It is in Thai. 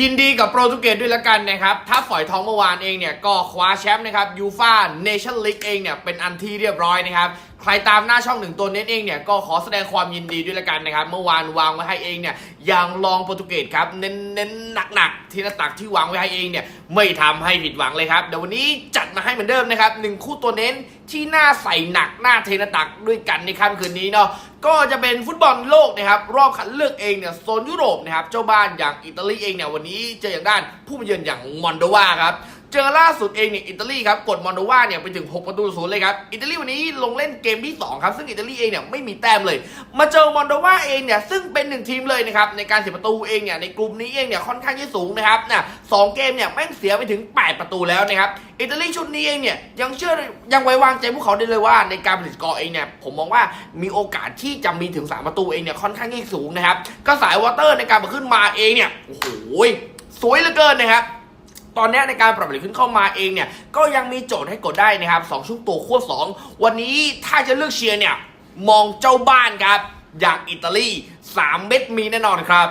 ยินดีกับโปรตุเกสด้วยละกันนะครับถ้าฝอยทองเมื่อวานเองเนี่ยก็คว้าแชมป์นะครับยูฟ่าเนชั่นลีกเองเนี่ยเป็นอันที่เรียบร้อยนะครับ ใครตามหน้าช่องหนึ่งตัวเน็ตเองเนี่ยก็ขอแสดงความยินดีด้วยละกันนะครับ เมื่อวานวางไว้ให้เองเนี่ยอย่างรองโปรตุเกสครับเน้นเน้นหนักๆที่หน้าตักที่วางไว้ให้เองเนี่ยไม่ทำให้ผิดหวังเลยครับเดี๋ยววันนี้จัดมาให้เหมือนเดิมนะครับหนึ่งคู่ตัวเน้นที่น่าใส่หนักหน้าเทนตักด้วยกันในค่ำคืนนี้เนาะก็จะเป็นฟุตบอลโลกนะครับรอบคัดเลือกเองเนี่ยโซนยุโรปนะครับเจ้าบ้านอย่างอิตาลีเองเนี่ยวันนี้เจออย่างด้านผู้มาเยือนอย่างมอนโดวาครับ เจอล่าสุดเองเนี่ยอิตาลีครับกดมอนโดวาเนี่ยไปถึง 6 ประตูศูนย์เลยครับอิตาลีวันนี้ลงเล่นเกมที่ 2 ครับ ซึ่งอิตาลีเองเนี่ยไม่มีแต้มเลย มาเจอมอนโดวาเองเนี่ยซึ่งเป็นหนึ่งทีมเลยนะครับในการเสียประตูเองเนี่ยในกลุ่มนี้เองเนี่ยค่อนข้างที่สูงนะครับนะสองเกมเนี่ยแม่งเสียไปถึง 8 ประตูแล้วนะครับอิตาลีชุดนี้เองเนี่ยยังเชื่อยังไว้วางใจพวกเขาได้เลยว่าในการผลิตกอเองเนี่ยผมมองว่ามีโอกาสที่จะมีถึง 3 ประตูเองเนี่ยค่อนข้างที่สูงนะครับก็สายวอเตอร์ในการมาขึ้นมาเองเนี่ยโอ้โหสวยเหลือเกินนะครับ ตอนนี้ในการปรับเปลี่ยนขึ้นเข้ามาเองเนี่ยก็ยังมีโจทย์ให้กดได้นะครับสองช่วงตัวควบสองวันนี้ถ้าจะเลือกเชียร์เนี่ยมองเจ้าบ้านครับ อย่างอิตาลี 3 เม็ดมีแน่นอนครับ